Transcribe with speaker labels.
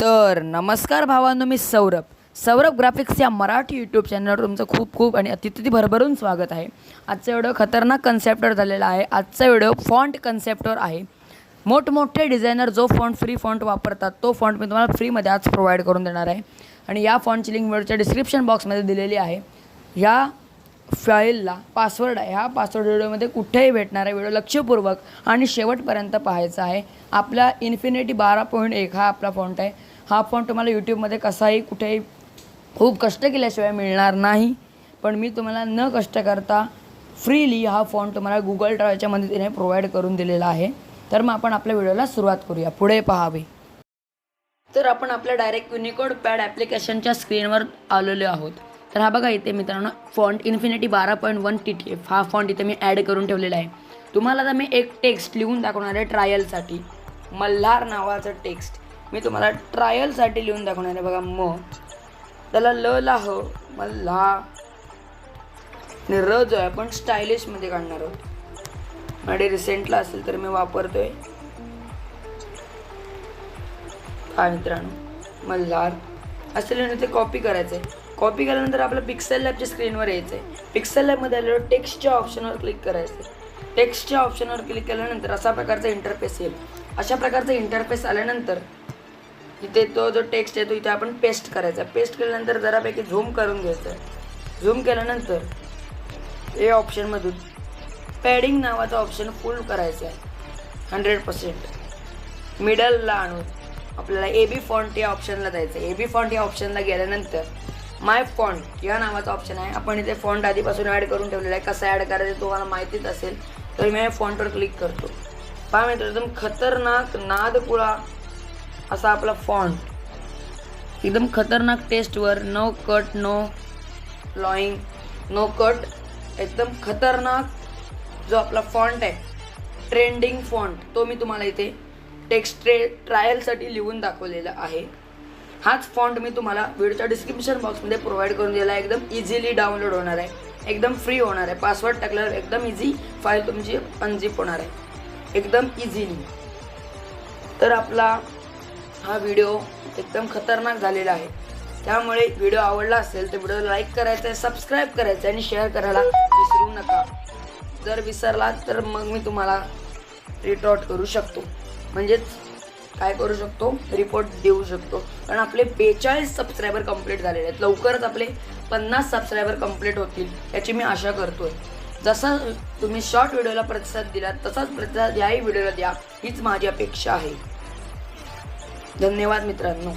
Speaker 1: तर नमस्कार भावांनो मी सौरभ. सौरभ ग्राफिक्स या मराठी यूट्यूब चॅनलवर तुमचं खूप खूप आणि अतिथी भरभरून स्वागत आहे. आजचा व्हिडिओ खतरनाक कन्सेप्टवर झालेला आहे. आजचा व्हिडिओ फॉन्ट कन्सेप्टवर आहे. मोठमोठे डिझायनर जो फॉन्ट फ्री फॉन्ट वापरतात तो फॉन्ट मी तुम्हाला फ्रीमध्ये आज प्रोव्हाइड करून देणार आहे. आणि या फॉन्टची लिंक व्हिडिओच्या डिस्क्रिप्शन बॉक्समध्ये दिलेली आहे. या फाईलला पासवर्ड आहे. हा पासवर्ड व्हिडिओमध्ये कुठेही भेटणार आहे. व्हिडिओ लक्षपूर्वक आणि शेवटपर्यंत पाहायचा आहे. आपला इन्फिनिटी बारा पॉईंट एक हा आपला फॉन्ट आहे. हा फॉन्ट तुम्हाला यूट्यूबमध्ये कसाही कुठेही खूप कष्ट केल्याशिवाय मिळणार नाही. पण मी तुम्हाला न कष्ट करता फ्रीली हा फॉन्ट तुम्हाला गुगल ड्राईव्हच्या मदतीने प्रोव्हाइड करून दिलेला आहे. तर मग आपण आपल्या व्हिडिओला सुरुवात करूया. पुढे पहावे. तर आपण आपल्या डायरेक्ट युनिकोड पॅड ॲप्लिकेशनच्या स्क्रीनवर आलेलो आहोत. तर हा बघा इथे मित्रांनो फॉन्ट इन्फिनिटी बारा point one T T F हा फॉन्ट इथे मी ॲड करून ठेवलेला आहे. तुम्हाला आता मी एक टेक्स्ट लिहून दाखवणार आहे ट्रायलसाठी मल्हार नावाचं टेक्स्ट मी तुम्हाला ट्रायलसाठी लिहून दाखवणार आहे बघा म. त्याला ल ला ह मल्हा. आणि र जो आहे आपण स्टायलिशमध्ये काढणार आहोत. माझे रिसेंटला असेल तर मी वापरतोय. हा मित्रांनो मल्हार. असलेलं ते कॉपी करायचं आहे कॉपी केल्यानंतर आपलं पिक्सेल लॅबच्या स्क्रीनवर यायचं आहे पिक्सेल लॅबमध्ये आलेलं टेक्स्टच्या ऑप्शनवर क्लिक करायचं आहे टेक्स्टच्या ऑप्शनवर क्लिक केल्यानंतर अशा प्रकारचा इंटरफेस येईल. अशा प्रकारचा इंटरफेस आल्यानंतर इथे तो जो टेक्स्ट आहे तो इथे आपण पेस्ट करायचा. पेस्ट केल्यानंतर जरापैकी झूम करून घ्यायचं. आहे झूम केल्यानंतर हे ऑप्शनमधून पॅडिंग नावाचा ऑप्शन फुल करायचा आहे हंड्रेड पर्सेंट मिडलला आणून. आपल्याला ए बी फॉन्ट या ऑप्शनला जायचं आहे ए बी फॉन्ट या ऑप्शनला गेल्यानंतर माय फॉन्ट या नावाचा ऑप्शन आहे. आपण इथे फॉन्ट आधीपासून ॲड करून ठेवलेला आहे. कसा ॲड करायचं तुम्हाला माहितीच असेल. तर मी फॉन्टवर क्लिक करतो. पहा मित्र एकदम खतरनाक नादपुळा असा आपला फॉन्ट एकदम खतरनाक टेस्टवर नो कट नो लॉईंग नो कट एकदम खतरनाक जो आपला फॉन्ट आहे ट्रेंडिंग फॉन्ट तो मी तुम्हाला इथे टेक्स्ट ट्रे ट्रायलसाठी लिहून दाखवलेला आहे. हाच फॉन्ट मी तुम्हाला व्हिडिओच्या डिस्क्रिप्शन बॉक्समध्ये प्रोव्हाइड करून दिला आहे. एकदम इझिली डाउनलोड होणार आहे. एकदम फ्री होणार आहे. पासवर्ड टाकल्यावर एकदम इझी फाईल तुमची अनझिप होणार आहे. एकदम इझिली तर आपला हा व्हिडिओ एकदम खतरनाक झालेला आहे. त्यामुळे व्हिडिओ आवडला असेल तर व्हिडिओला लाईक करायचं आहे सबस्क्राईब करायचं आहे आणि शेअर करायला विसरू नका. जर विसरला तर मग मी तुम्हाला रिटॉर्ट करू शकतो. म्हणजेच काय करू शकतो? रिपोर्ट देऊ शकतो. कारण आपले बेचाळीस सबस्क्रायबर कंप्लीट झालेले आहेत. लवकरच आपले पन्नास सबस्क्रायबर कंप्लीट होतील याची मी आशा करतोय. जसा तुम्ही शॉर्ट व्हिडिओला प्रतिसाद दिला तसाच प्रतिसाद याही व्हिडिओला द्या. हीच माझी अपेक्षा आहे. धन्यवाद मित्रांनो.